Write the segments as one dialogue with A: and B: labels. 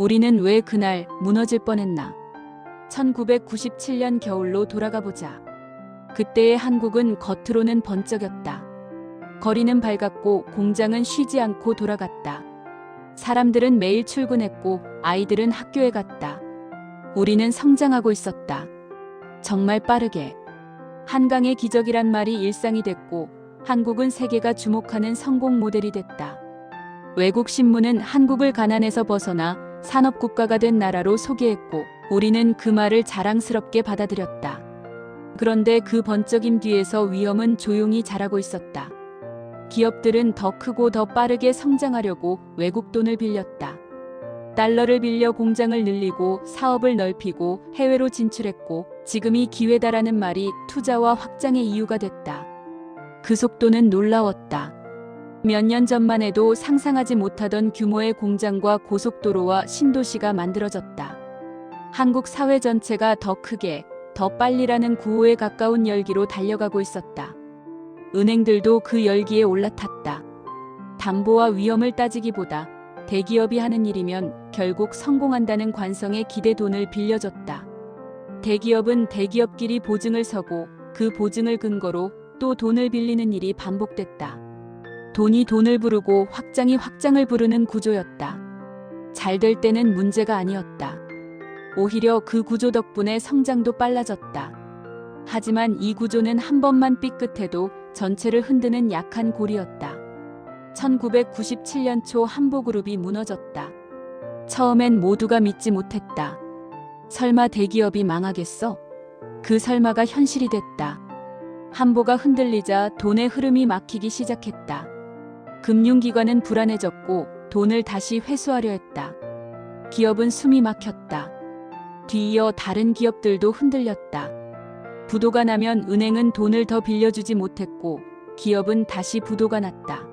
A: 우리는 왜 그날 무너질 뻔했나? 1997년 겨울로 돌아가 보자. 그때의 한국은 겉으로는 번쩍였다. 거리는 밝았고 공장은 쉬지 않고 돌아갔다. 사람들은 매일 출근했고 아이들은 학교에 갔다. 우리는 성장하고 있었다. 정말 빠르게. 한강의 기적이란 말이 일상이 됐고 한국은 세계가 주목하는 성공 모델이 됐다. 외국 신문은 한국을 가난에서 벗어나 산업국가가 된 나라로 소개했고 우리는 그 말을 자랑스럽게 받아들였다. 그런데 그 번쩍임 뒤에서 위험은 조용히 자라고 있었다. 기업들은 더 크고 더 빠르게 성장하려고 외국 돈을 빌렸다. 달러를 빌려 공장을 늘리고 사업을 넓히고 해외로 진출했고 지금이 기회다라는 말이 투자와 확장의 이유가 됐다. 그 속도는 놀라웠다. 몇 년 전만 해도 상상하지 못하던 규모의 공장과 고속도로와 신도시가 만들어졌다. 한국 사회 전체가 더 크게, 더 빨리라는 구호에 가까운 열기로 달려가고 있었다. 은행들도 그 열기에 올라탔다. 담보와 위험을 따지기보다 대기업이 하는 일이면 결국 성공한다는 관성에 기대 돈을 빌려줬다. 대기업은 대기업끼리 보증을 서고 그 보증을 근거로 또 돈을 빌리는 일이 반복됐다. 돈이 돈을 부르고 확장이 확장을 부르는 구조였다. 잘 될 때는 문제가 아니었다. 오히려 그 구조 덕분에 성장도 빨라졌다. 하지만 이 구조는 한 번만 삐끗해도 전체를 흔드는 약한 골이었다. 1997년 초 한보그룹이 무너졌다. 처음엔 모두가 믿지 못했다. 설마 대기업이 망하겠어? 그 설마가 현실이 됐다. 한보가 흔들리자 돈의 흐름이 막히기 시작했다. 금융기관은 불안해졌고 돈을 다시 회수하려 했다. 기업은 숨이 막혔다. 뒤이어 다른 기업들도 흔들렸다. 부도가 나면 은행은 돈을 더 빌려주지 못했고 기업은 다시 부도가 났다.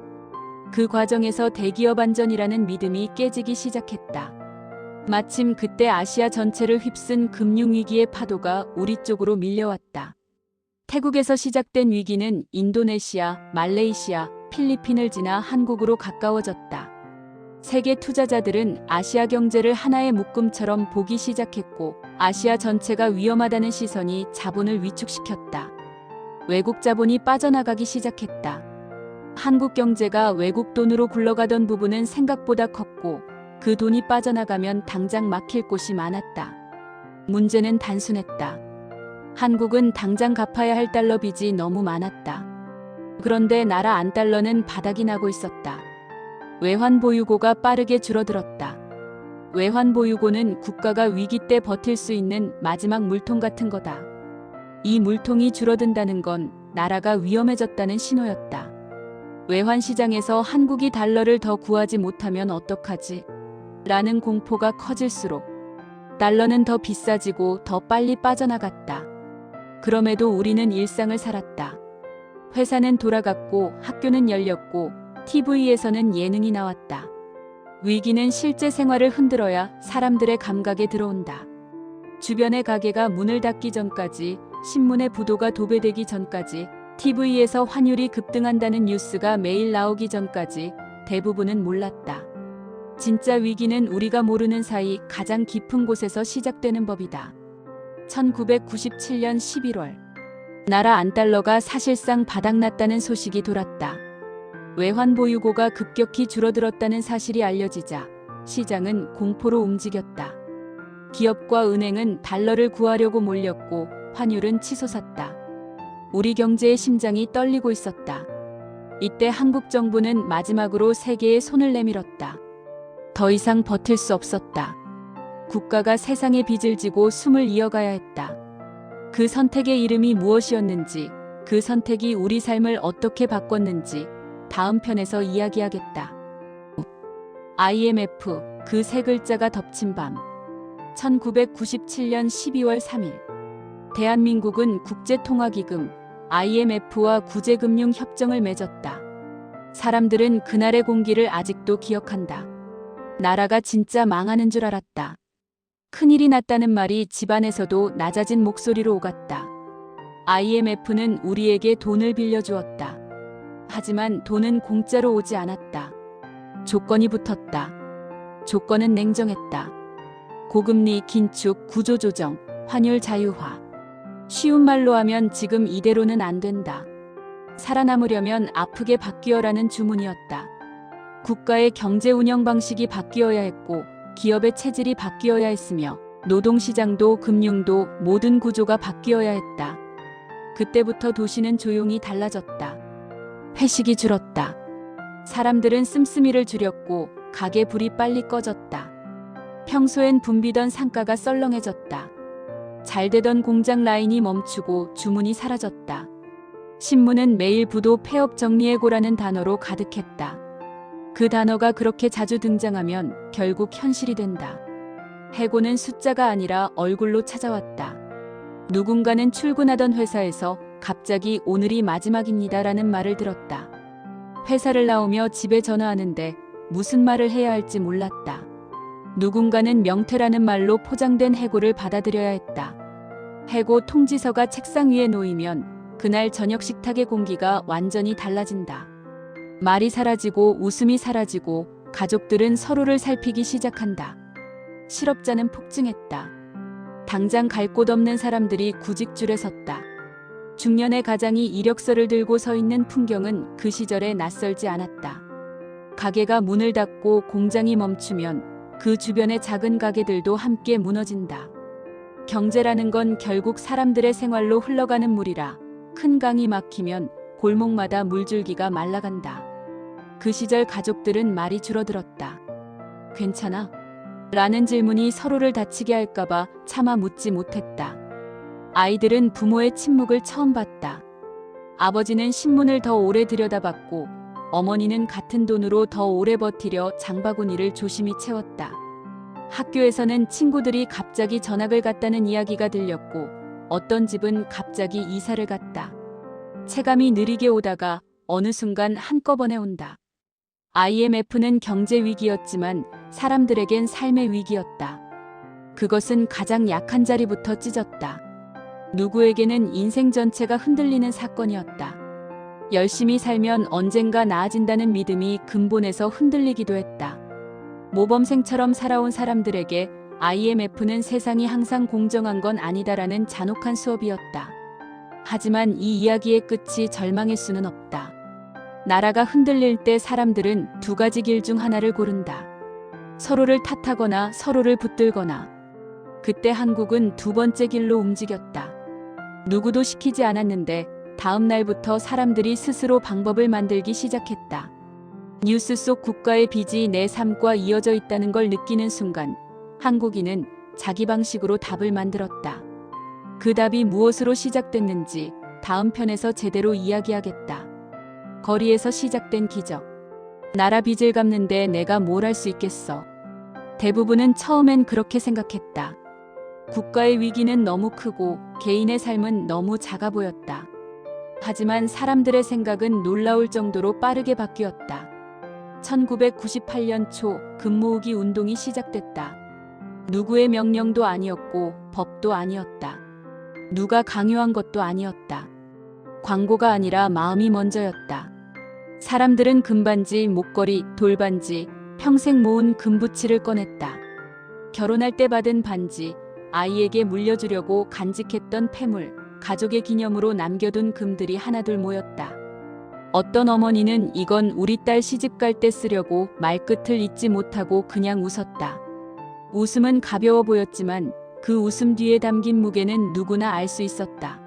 A: 그 과정에서 대기업 안전이라는 믿음이 깨지기 시작했다. 마침 그때 아시아 전체를 휩쓴 금융위기의 파도가 우리 쪽으로 밀려왔다. 태국에서 시작된 위기는 인도네시아, 말레이시아, 필리핀을 지나 한국으로 가까워졌다. 세계 투자자들은 아시아 경제를 하나의 묶음처럼 보기 시작했고 아시아 전체가 위험하다는 시선이 자본을 위축시켰다. 외국 자본이 빠져나가기 시작했다. 한국 경제가 외국 돈으로 굴러가던 부분은 생각보다 컸고 그 돈이 빠져나가면 당장 막힐 곳이 많았다. 문제는 단순했다. 한국은 당장 갚아야 할 달러 빚이 너무 많았다. 그런데 나라 안 달러는 바닥이 나고 있었다. 외환 보유고가 빠르게 줄어들었다. 외환 보유고는 국가가 위기 때 버틸 수 있는 마지막 물통 같은 거다. 이 물통이 줄어든다는 건 나라가 위험해졌다는 신호였다. 외환 시장에서 한국이 달러를 더 구하지 못하면 어떡하지? 라는 공포가 커질수록 달러는 더 비싸지고 더 빨리 빠져나갔다. 그럼에도 우리는 일상을 살았다. 회사는 돌아갔고 학교는 열렸고 TV에서는 예능이 나왔다. 위기는 실제 생활을 흔들어야 사람들의 감각에 들어온다. 주변의 가게가 문을 닫기 전까지 신문의 부도가 도배되기 전까지 TV에서 환율이 급등한다는 뉴스가 매일 나오기 전까지 대부분은 몰랐다. 진짜 위기는 우리가 모르는 사이 가장 깊은 곳에서 시작되는 법이다. 1997년 11월 나라 안달러가 사실상 바닥났다는 소식이 돌았다. 외환 보유고가 급격히 줄어들었다는 사실이 알려지자 시장은 공포로 움직였다. 기업과 은행은 달러를 구하려고 몰렸고 환율은 치솟았다. 우리 경제의 심장이 떨리고 있었다. 이때 한국 정부는 마지막으로 세계에 손을 내밀었다. 더 이상 버틸 수 없었다. 국가가 세상의 빚을 지고 숨을 이어가야 했다. 그 선택의 이름이 무엇이었는지, 그 선택이 우리 삶을 어떻게 바꿨는지 다음 편에서 이야기하겠다. IMF 그 세 글자가 덮친 밤 1997년 12월 3일 대한민국은 국제통화기금 IMF와 구제금융 협정을 맺었다. 사람들은 그날의 공기를 아직도 기억한다. 나라가 진짜 망하는 줄 알았다. 큰일이 났다는 말이 집안에서도 낮아진 목소리로 오갔다. IMF는 우리에게 돈을 빌려주었다. 하지만 돈은 공짜로 오지 않았다. 조건이 붙었다. 조건은 냉정했다. 고금리 긴축, 구조조정, 환율 자유화. 쉬운 말로 하면 지금 이대로는 안 된다. 살아남으려면 아프게 바뀌어라는 주문이었다. 국가의 경제 운영 방식이 바뀌어야 했고 기업의 체질이 바뀌어야 했으며 노동시장도 금융도 모든 구조가 바뀌어야 했다. 그때부터 도시는 조용히 달라졌다. 회식이 줄었다. 사람들은 씀씀이를 줄였고 가게 불이 빨리 꺼졌다. 평소엔 붐비던 상가가 썰렁해졌다. 잘 되던 공장 라인이 멈추고 주문이 사라졌다. 신문은 매일 부도 폐업 정리해고라는 단어로 가득했다. 그 단어가 그렇게 자주 등장하면 결국 현실이 된다. 해고는 숫자가 아니라 얼굴로 찾아왔다. 누군가는 출근하던 회사에서 갑자기 오늘이 마지막입니다 라는 말을 들었다. 회사를 나오며 집에 전화하는데 무슨 말을 해야 할지 몰랐다. 누군가는 명퇴라는 말로 포장된 해고를 받아들여야 했다. 해고 통지서가 책상 위에 놓이면 그날 저녁 식탁의 공기가 완전히 달라진다. 말이 사라지고 웃음이 사라지고 가족들은 서로를 살피기 시작한다. 실업자는 폭증했다. 당장 갈 곳 없는 사람들이 구직줄에 섰다. 중년의 가장이 이력서를 들고 서 있는 풍경은 그 시절에 낯설지 않았다. 가게가 문을 닫고 공장이 멈추면 그 주변의 작은 가게들도 함께 무너진다. 경제라는 건 결국 사람들의 생활로 흘러가는 물이라 큰 강이 막히면 골목마다 물줄기가 말라간다. 그 시절 가족들은 말이 줄어들었다. 괜찮아? 라는 질문이 서로를 다치게 할까봐 차마 묻지 못했다. 아이들은 부모의 침묵을 처음 봤다. 아버지는 신문을 더 오래 들여다봤고 어머니는 같은 돈으로 더 오래 버티려 장바구니를 조심히 채웠다. 학교에서는 친구들이 갑자기 전학을 갔다는 이야기가 들렸고 어떤 집은 갑자기 이사를 갔다. 체감이 느리게 오다가 어느 순간 한꺼번에 온다. IMF는 경제 위기였지만 사람들에겐 삶의 위기였다. 그것은 가장 약한 자리부터 찢었다. 누구에게는 인생 전체가 흔들리는 사건이었다. 열심히 살면 언젠가 나아진다는 믿음이 근본에서 흔들리기도 했다. 모범생처럼 살아온 사람들에게 IMF는 세상이 항상 공정한 건 아니다라는 잔혹한 수업이었다. 하지만 이 이야기의 끝이 절망일 수는 없다. 나라가 흔들릴 때 사람들은 두 가지 길 중 하나를 고른다. 서로를 탓하거나 서로를 붙들거나. 그때 한국은 두 번째 길로 움직였다. 누구도 시키지 않았는데 다음 날부터 사람들이 스스로 방법을 만들기 시작했다. 뉴스 속 국가의 빚이 내 삶과 이어져 있다는 걸 느끼는 순간 한국인은 자기 방식으로 답을 만들었다. 그 답이 무엇으로 시작됐는지 다음 편에서 제대로 이야기하겠다. 거리에서 시작된 기적. 나라 빚을 갚는데 내가 뭘 할 수 있겠어. 대부분은 처음엔 그렇게 생각했다. 국가의 위기는 너무 크고 개인의 삶은 너무 작아 보였다. 하지만 사람들의 생각은 놀라울 정도로 빠르게 바뀌었다. 1998년 초 금모으기 운동이 시작됐다. 누구의 명령도 아니었고 법도 아니었다. 누가 강요한 것도 아니었다. 광고가 아니라 마음이 먼저였다. 사람들은 금반지, 목걸이, 돌반지, 평생 모은 금부치를 꺼냈다. 결혼할 때 받은 반지, 아이에게 물려주려고 간직했던 폐물, 가족의 기념으로 남겨둔 금들이 하나둘 모였다. 어떤 어머니는 이건 우리 딸 시집 갈 때 쓰려고 말끝을 잊지 못하고 그냥 웃었다. 웃음은 가벼워 보였지만 그 웃음 뒤에 담긴 무게는 누구나 알 수 있었다.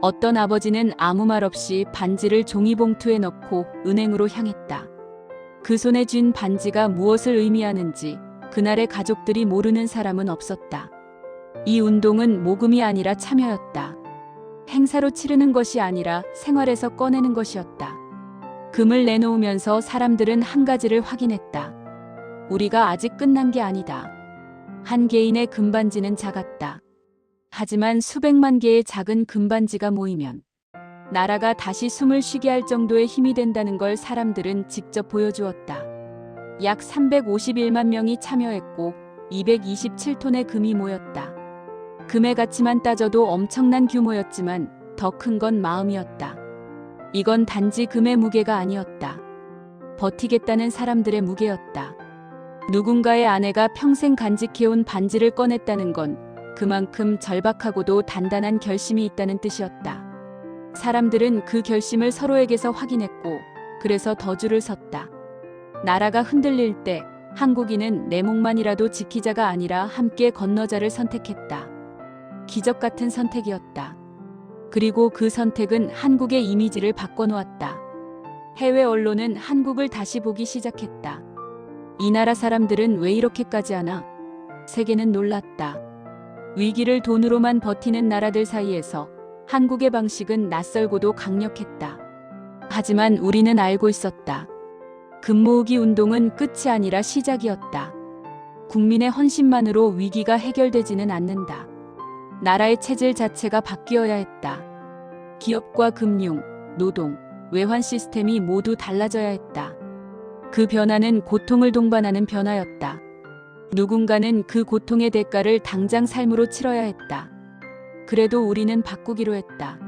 A: 어떤 아버지는 아무 말 없이 반지를 종이봉투에 넣고 은행으로 향했다. 그 손에 쥔 반지가 무엇을 의미하는지 그날의 가족들이 모르는 사람은 없었다. 이 운동은 모금이 아니라 참여였다. 행사로 치르는 것이 아니라 생활에서 꺼내는 것이었다. 금을 내놓으면서 사람들은 한 가지를 확인했다. 우리가 아직 끝난 게 아니다. 한 개인의 금반지는 작았다. 하지만 수백만 개의 작은 금반지가 모이면 나라가 다시 숨을 쉬게 할 정도의 힘이 된다는 걸 사람들은 직접 보여주었다. 약 351만 명이 참여했고 227톤의 금이 모였다. 금의 가치만 따져도 엄청난 규모였지만 더 큰 건 마음이었다. 이건 단지 금의 무게가 아니었다. 버티겠다는 사람들의 무게였다. 누군가의 아내가 평생 간직해온 반지를 꺼냈다는 건 그만큼 절박하고도 단단한 결심이 있다는 뜻이었다. 사람들은 그 결심을 서로에게서 확인했고, 그래서 더 줄을 섰다. 나라가 흔들릴 때 한국인은 내 목만이라도 지키자가 아니라 함께 건너자를 선택했다. 기적 같은 선택이었다. 그리고 그 선택은 한국의 이미지를 바꿔놓았다. 해외 언론은 한국을 다시 보기 시작했다. 이 나라 사람들은 왜 이렇게까지 하나? 세계는 놀랐다. 위기를 돈으로만 버티는 나라들 사이에서 한국의 방식은 낯설고도 강력했다. 하지만 우리는 알고 있었다. 금모으기 운동은 끝이 아니라 시작이었다. 국민의 헌신만으로 위기가 해결되지는 않는다. 나라의 체질 자체가 바뀌어야 했다. 기업과 금융, 노동, 외환 시스템이 모두 달라져야 했다. 그 변화는 고통을 동반하는 변화였다. 누군가는 그 고통의 대가를 당장 삶으로 치러야 했다. 그래도 우리는 바꾸기로 했다.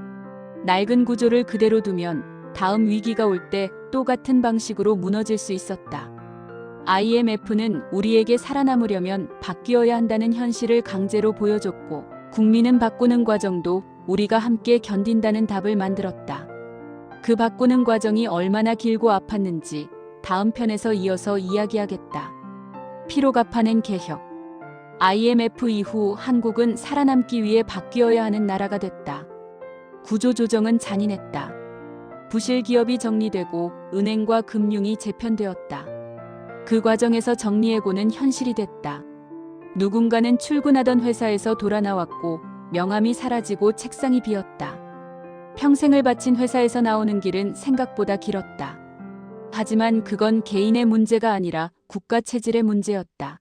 A: 낡은 구조를 그대로 두면 다음 위기가 올때 똑같은 방식으로 무너질 수 있었다. IMF는 우리에게 살아남으려면 바뀌어야 한다는 현실을 강제로 보여줬고, 국민은 바꾸는 과정도 우리가 함께 견딘다는 답을 만들었다. 그 바꾸는 과정이 얼마나 길고 아팠는지 다음 편에서 이어서 이야기하겠다. 피로가 파낸 개혁. IMF 이후 한국은 살아남기 위해 바뀌어야 하는 나라가 됐다. 구조조정은 잔인했다. 부실 기업이 정리되고 은행과 금융이 재편되었다. 그 과정에서 정리해고는 현실이 됐다. 누군가는 출근하던 회사에서 돌아 나왔고 명함이 사라지고 책상이 비었다. 평생을 바친 회사에서 나오는 길은 생각보다 길었다. 하지만 그건 개인의 문제가 아니라 국가 체질의 문제였다.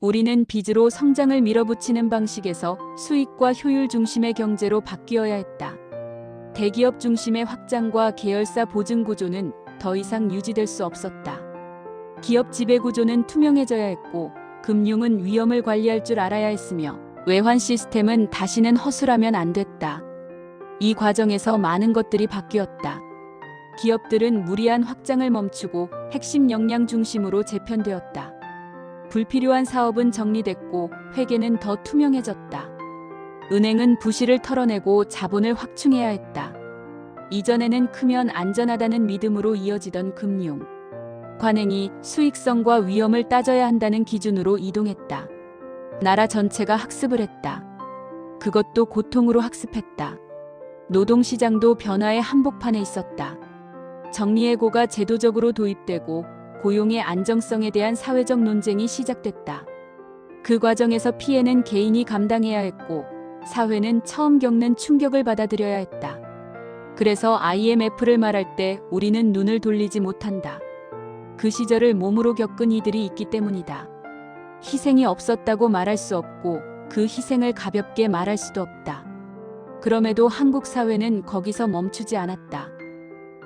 A: 우리는 빚으로 성장을 밀어붙이는 방식에서 수익과 효율 중심의 경제로 바뀌어야 했다. 대기업 중심의 확장과 계열사 보증 구조는 더 이상 유지될 수 없었다. 기업 지배 구조는 투명해져야 했고, 금융은 위험을 관리할 줄 알아야 했으며, 외환 시스템은 다시는 허술하면 안 됐다. 이 과정에서 많은 것들이 바뀌었다. 기업들은 무리한 확장을 멈추고 핵심 역량 중심으로 재편되었다. 불필요한 사업은 정리됐고 회계는 더 투명해졌다. 은행은 부실을 털어내고 자본을 확충해야 했다. 이전에는 크면 안전하다는 믿음으로 이어지던 금융. 관행이 수익성과 위험을 따져야 한다는 기준으로 이동했다. 나라 전체가 학습을 했다. 그것도 고통으로 학습했다. 노동시장도 변화의 한복판에 있었다. 정리해고가 제도적으로 도입되고 고용의 안정성에 대한 사회적 논쟁이 시작됐다. 그 과정에서 피해는 개인이 감당해야 했고 사회는 처음 겪는 충격을 받아들여야 했다. 그래서 IMF를 말할 때 우리는 눈을 돌리지 못한다. 그 시절을 몸으로 겪은 이들이 있기 때문이다. 희생이 없었다고 말할 수 없고 그 희생을 가볍게 말할 수도 없다. 그럼에도 한국 사회는 거기서 멈추지 않았다.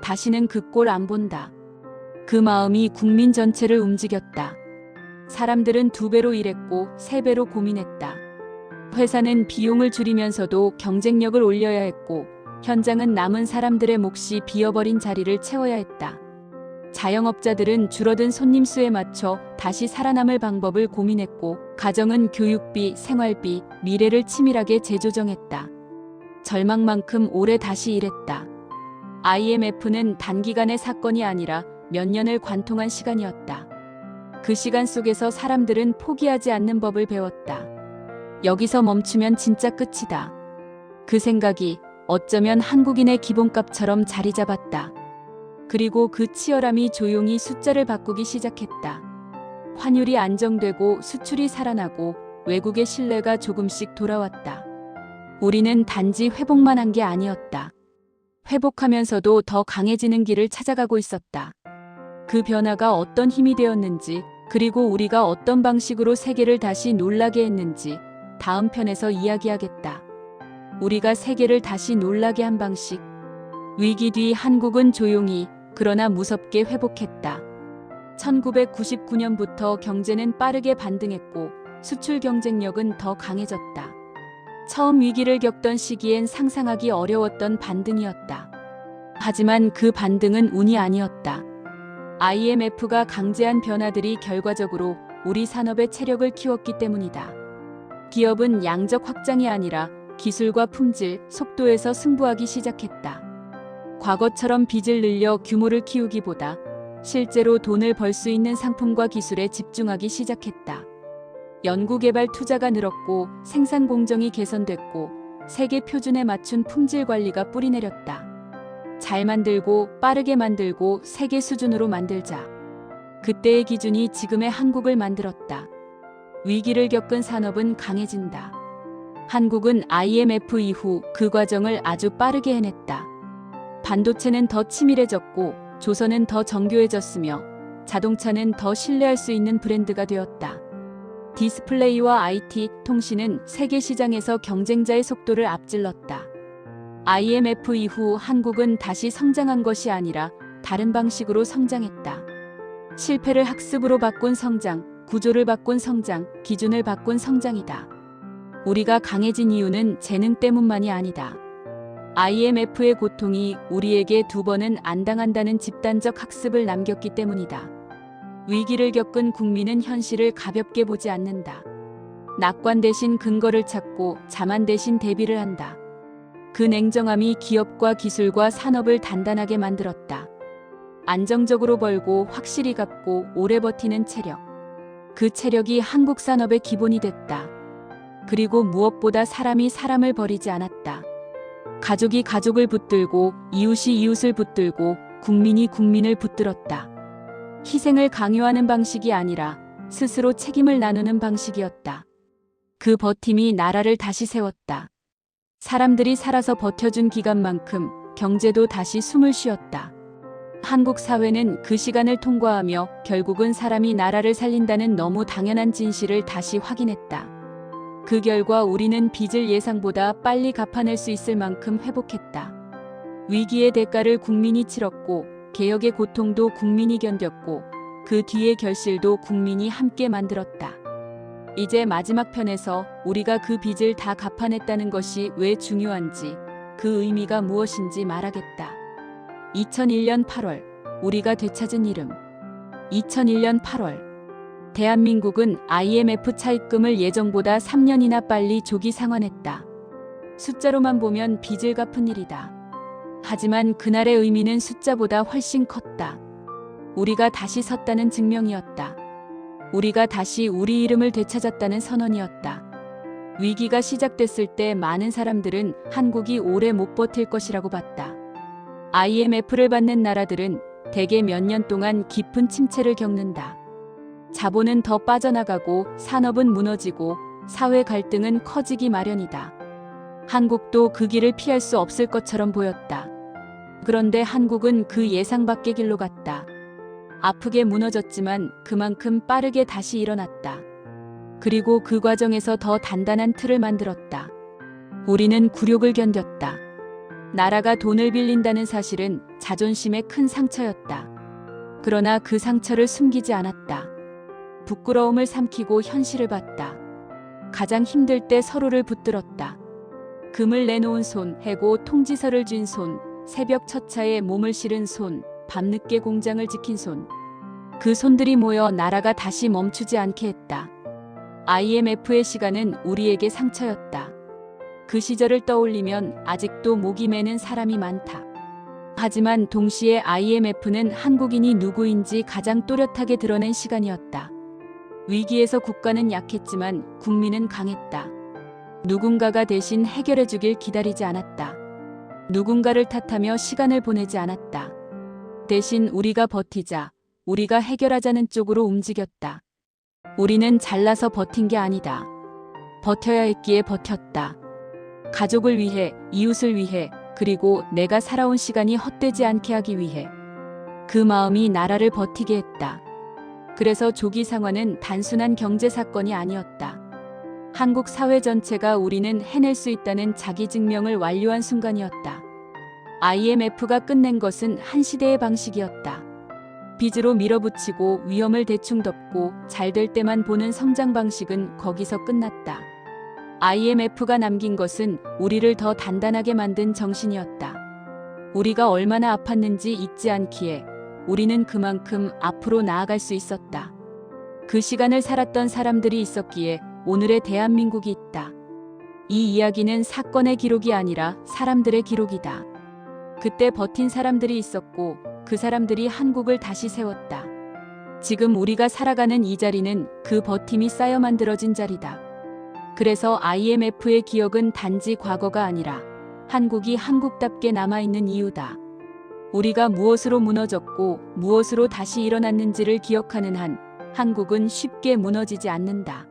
A: 다시는 그 꼴 안 본다. 그 마음이 국민 전체를 움직였다. 사람들은 두 배로 일했고 세 배로 고민했다. 회사는 비용을 줄이면서도 경쟁력을 올려야 했고 현장은 남은 사람들의 몫이 비어버린 자리를 채워야 했다. 자영업자들은 줄어든 손님 수에 맞춰 다시 살아남을 방법을 고민했고 가정은 교육비, 생활비, 미래를 치밀하게 재조정했다. 절망만큼 오래 다시 일했다. IMF는 단기간의 사건이 아니라 몇 년을 관통한 시간이었다. 그 시간 속에서 사람들은 포기하지 않는 법을 배웠다. 여기서 멈추면 진짜 끝이다. 그 생각이 어쩌면 한국인의 기본값처럼 자리 잡았다. 그리고 그 치열함이 조용히 숫자를 바꾸기 시작했다. 환율이 안정되고 수출이 살아나고 외국의 신뢰가 조금씩 돌아왔다. 우리는 단지 회복만 한 게 아니었다. 회복하면서도 더 강해지는 길을 찾아가고 있었다. 그 변화가 어떤 힘이 되었는지, 그리고 우리가 어떤 방식으로 세계를 다시 놀라게 했는지 다음 편에서 이야기하겠다. 우리가 세계를 다시 놀라게 한 방식. 위기 뒤 한국은 조용히 그러나 무섭게 회복했다. 1999년부터 경제는 빠르게 반등했고 수출 경쟁력은 더 강해졌다. 처음 위기를 겪던 시기엔 상상하기 어려웠던 반등이었다. 하지만 그 반등은 운이 아니었다. IMF가 강제한 변화들이 결과적으로 우리 산업의 체력을 키웠기 때문이다. 기업은 양적 확장이 아니라 기술과 품질, 속도에서 승부하기 시작했다. 과거처럼 빚을 늘려 규모를 키우기보다 실제로 돈을 벌 수 있는 상품과 기술에 집중하기 시작했다. 연구개발 투자가 늘었고 생산 공정이 개선됐고 세계 표준에 맞춘 품질 관리가 뿌리내렸다. 잘 만들고 빠르게 만들고 세계 수준으로 만들자. 그때의 기준이 지금의 한국을 만들었다. 위기를 겪은 산업은 강해진다. 한국은 IMF 이후 그 과정을 아주 빠르게 해냈다. 반도체는 더 치밀해졌고 조선은 더 정교해졌으며 자동차는 더 신뢰할 수 있는 브랜드가 되었다. 디스플레이와 IT, 통신은 세계 시장에서 경쟁자의 속도를 앞질렀다. IMF 이후 한국은 다시 성장한 것이 아니라 다른 방식으로 성장했다. 실패를 학습으로 바꾼 성장, 구조를 바꾼 성장, 기준을 바꾼 성장이다. 우리가 강해진 이유는 재능 때문만이 아니다. IMF의 고통이 우리에게 두 번은 안 당한다는 집단적 학습을 남겼기 때문이다. 위기를 겪은 국민은 현실을 가볍게 보지 않는다. 낙관 대신 근거를 찾고 자만 대신 대비를 한다. 그 냉정함이 기업과 기술과 산업을 단단하게 만들었다. 안정적으로 벌고 확실히 갚고 오래 버티는 체력. 그 체력이 한국 산업의 기본이 됐다. 그리고 무엇보다 사람이 사람을 버리지 않았다. 가족이 가족을 붙들고 이웃이 이웃을 붙들고 국민이 국민을 붙들었다. 희생을 강요하는 방식이 아니라 스스로 책임을 나누는 방식이었다. 그 버팀이 나라를 다시 세웠다. 사람들이 살아서 버텨준 기간만큼 경제도 다시 숨을 쉬었다. 한국 사회는 그 시간을 통과하며 결국은 사람이 나라를 살린다는 너무 당연한 진실을 다시 확인했다. 그 결과 우리는 빚을 예상보다 빨리 갚아낼 수 있을 만큼 회복했다. 위기의 대가를 국민이 치렀고 개혁의 고통도 국민이 견뎠고 그 뒤의 결실도 국민이 함께 만들었다. 이제 마지막 편에서 우리가 그 빚을 다 갚아냈다는 것이 왜 중요한지 그 의미가 무엇인지 말하겠다. 2001년 8월 우리가 되찾은 이름 2001년 8월 대한민국은 IMF 차입금을 예정보다 3년이나 빨리 조기 상환했다. 숫자로만 보면 빚을 갚은 일이다. 하지만 그날의 의미는 숫자보다 훨씬 컸다. 우리가 다시 섰다는 증명이었다. 우리가 다시 우리 이름을 되찾았다는 선언이었다. 위기가 시작됐을 때 많은 사람들은 한국이 오래 못 버틸 것이라고 봤다. IMF를 받는 나라들은 대개 몇 년 동안 깊은 침체를 겪는다. 자본은 더 빠져나가고 산업은 무너지고 사회 갈등은 커지기 마련이다. 한국도 그 길을 피할 수 없을 것처럼 보였다. 그런데 한국은 그 예상 밖의 길로 갔다. 아프게 무너졌지만 그만큼 빠르게 다시 일어났다. 그리고 그 과정에서 더 단단한 틀을 만들었다. 우리는 굴욕을 견뎠다. 나라가 돈을 빌린다는 사실은 자존심에 큰 상처였다. 그러나 그 상처를 숨기지 않았다. 부끄러움을 삼키고 현실을 봤다. 가장 힘들 때 서로를 붙들었다. 금을 내놓은 손, 해고 통지서를 쥔 손, 새벽 첫 차에 몸을 실은 손, 밤늦게 공장을 지킨 손. 그 손들이 모여 나라가 다시 멈추지 않게 했다. IMF의 시간은 우리에게 상처였다. 그 시절을 떠올리면 아직도 목이 매는 사람이 많다. 하지만 동시에 IMF는 한국인이 누구인지 가장 또렷하게 드러낸 시간이었다. 위기에서 국가는 약했지만 국민은 강했다. 누군가가 대신 해결해 주길 기다리지 않았다. 누군가를 탓하며 시간을 보내지 않았다. 대신 우리가 버티자, 우리가 해결하자는 쪽으로 움직였다. 우리는 잘나서 버틴 게 아니다. 버텨야 했기에 버텼다. 가족을 위해, 이웃을 위해, 그리고 내가 살아온 시간이 헛되지 않게 하기 위해. 그 마음이 나라를 버티게 했다. 그래서 조기 상환은 단순한 경제 사건이 아니었다. 한국 사회 전체가 우리는 해낼 수 있다는 자기 증명을 완료한 순간이었다. IMF가 끝낸 것은 한 시대의 방식이었다. 빚으로 밀어붙이고 위험을 대충 덮고 잘 될 때만 보는 성장 방식은 거기서 끝났다. IMF가 남긴 것은 우리를 더 단단하게 만든 정신이었다. 우리가 얼마나 아팠는지 잊지 않기에 우리는 그만큼 앞으로 나아갈 수 있었다. 그 시간을 살았던 사람들이 있었기에 오늘의 대한민국이 있다. 이 이야기는 사건의 기록이 아니라 사람들의 기록이다. 그때 버틴 사람들이 있었고 그 사람들이 한국을 다시 세웠다. 지금 우리가 살아가는 이 자리는 그 버팀이 쌓여 만들어진 자리다. 그래서 IMF의 기억은 단지 과거가 아니라 한국이 한국답게 남아있는 이유다. 우리가 무엇으로 무너졌고 무엇으로 다시 일어났는지를 기억하는 한 한국은 쉽게 무너지지 않는다.